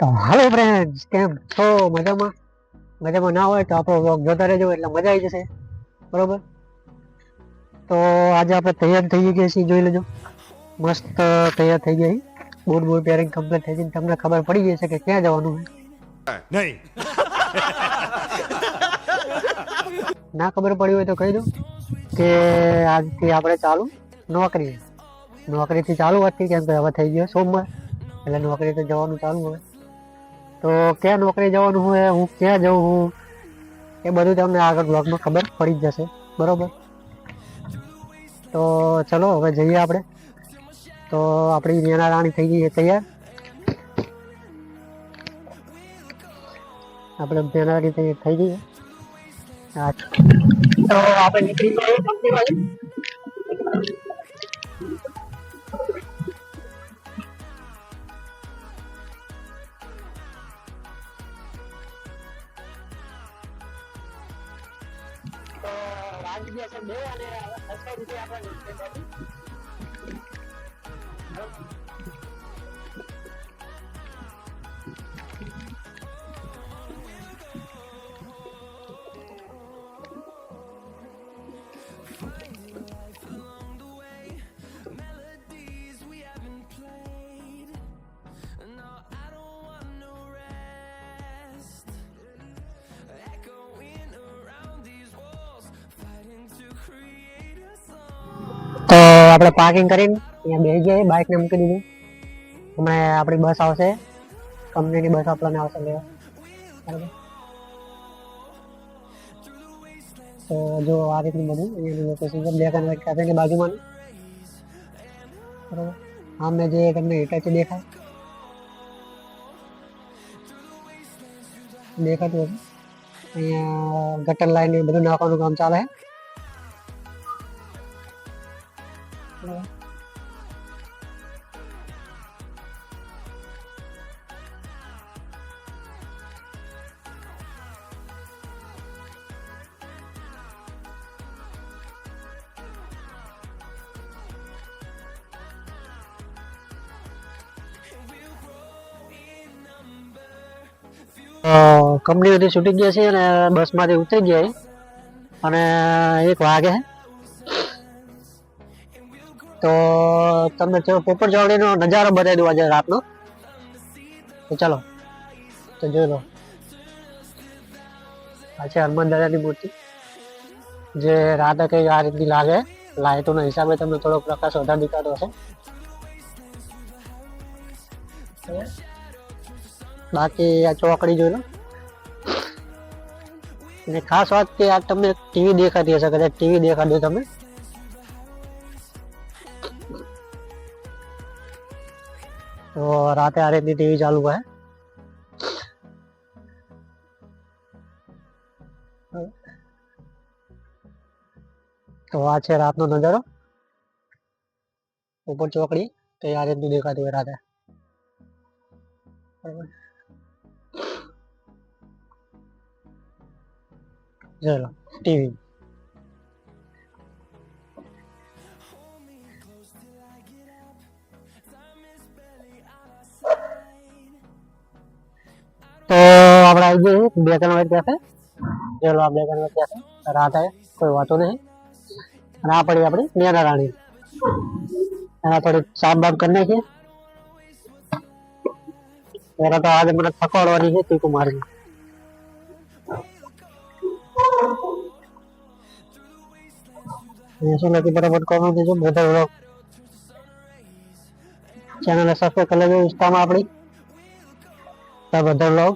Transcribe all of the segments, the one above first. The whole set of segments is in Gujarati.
તો હાલો ફ્રેન્ડ્સ કેમ છો? મજામાં? મજામાં ના હોય તો આપણો વ્લોગ જોતા રહેજો એટલે મજા આવી જશે. બરોબર? તો આજે આપણે તૈયાર થઈ ગયા છીએ જોઈ લેજો. મસ્ત તૈયાર થઈ છીએ. બૂટ બૂટ પેરિંગ કમ્પ્લીટ થઈ ગઈ તમને ખબર પડી ગઈ છે કે ક્યાં જવાનું છે. નહીં. ના ખબર પડી હોય તો કહી દો કે આજથી આપણે ચાલુ નોકરી નોકરીથી ચાલુ હતી કેમ કે હવે થઈ ગયો સોમવાર. એટલે નોકરી તો જવાનું ચાલુ હોય. તો ક્યાં નોકરી જવાનું હોય, હું ક્યાં જઉં હું? એ બધું તમને આગળ બ્લોગમાં ખબર પડી જ જશે. બરોબર? તો ચલો, હવે જઈએ આપણે. તો આપણી નેના રાણી થઈ ગઈ છે તૈયાર. આપણે નેના રાણી તૈયાર થઈ ગઈ તો આપણે નીકળી જઈએ. વાગી ગયા છે બે અને છસો રૂપિયા આપણે આપણે પાર્કિંગ કરીને અહીંયા બેસી જઈએ બાઇક ને મૂકી દીધું. હમણાં આપણી બસ આવશે. કંપનીની બસ આપણને આવશે લેવા. બરાબર? તો જો આ રીતનું બધું અહીંયાનું લોકેશન છે. બ્લેક એન્ડ વ્હાઇટ કેફેની બાજુમાં બરાબર? આમને જે તમને હિટાચી દેખાય. દેખાતું હશે. અહીંયા ગટર લાઈન બધું નાખવાનું કામ ચાલે. છે બરાબર કંપની બધી છૂટી ગઈ છે અને બસમાંથી ઉતરી ગયા છે. અને એક વાગે છે. તો તમને થોડો પોપટ ચોકડીનો નજારો બતાવી દઉં આજે રાતનો. તો ચાલો, તો જોઈ લો. આ છે હનુમાન દાદાની મૂર્તિ. જે રાતે કંઈક આ રીતની લાગે, લાઇટોના હિસાબે તમને થોડો પ્રકાશ વધારે દેખાતો હશે. બાકી આ ચોકડી જોઈ લો. અને ખાસ વાત કે આ તમને ટીવી દેખાતી હશે, કદાચ ટીવી દેખાડ્યું તમે. તો રાતે આ રીતની ટીવી ચાલુ હોય તો આ છે રાતનો નજારો ઉપર ચોકડી તો આ રીતનું દેખાતું હોય રાતે બરાબર ચલો ટીવી આપણે આવી જઈએ બ્લેક એન્ડ વ્હાઈટ કેફે ચલો આ બ્લેક એન્ડ વ્હાઈટ કેફે રાત આવે કોઈ વાતો નહીં અને આ પડી આપણી નેના રાણી એના થોડીક સાફ બાફ કરી નાખીએ એના તો આજે મને થકવાડવાની છે તીકું મારી શું નથી બરાબર કોમેન્ટ દેજો બધા વ્લોગ ચેનલ સબસ્ક્રાઇબ કરી લેજો ઇન્સ્ટામાં આપણી તો બધા વ્લોગ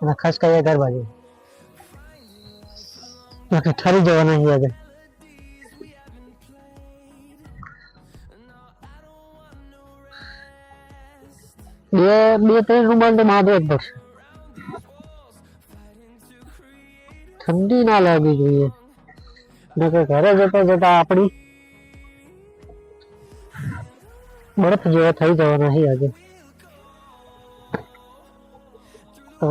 અને ખસ કરીએ ઘર બાજુ બાકી ઠરી જવાના છીએ આગળ બે બે ત્રણ રૂમાલ તો બાંધવો જ પડશે ઠંડી ના લાગવી જોઈએ નકર ઘરે જતા જતા આપણી બરફ જેવો થઈ જવાનો છે આજે તો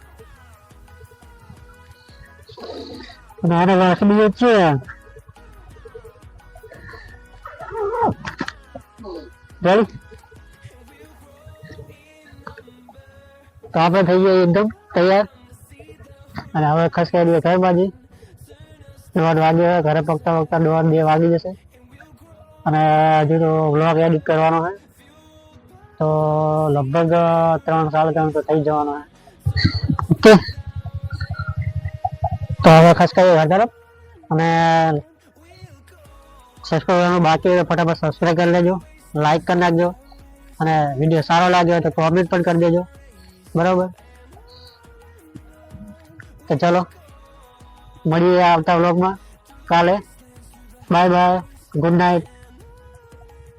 અને આને વાસ બીજો જ છે. રેડી? તો આપણે થઈ ગયા એકદમ તૈયાર. અને હવે ખસકાઈ દઈએ ઘર બાજી દોઢ વાગે ઘરે પગતા પગતા દોઢ બે વાગી જશે. અને હજુ તો વ્લોગ એડિટ કરવાનો છે. તો લગભગ ત્રણ, સાડા ત્રણ તો થઈ જવાનો છે. ઓકે. તો હવે ખસકાઈએ ઘર તરફ અને સબસ્ક્રાઈબ કરવાનું બાકી હોય ફટાફટ સબસ્ક્રાઈબ કરી લેજો લાઈક કરી નાખજો, અને વીડિયો સારો લાગ્યો તો કોમેન્ટ પણ કરી દેજો. બરાબર? તો ચલો, મળીએ આવતા વ્લોગમાં કાલે. Bye bye good night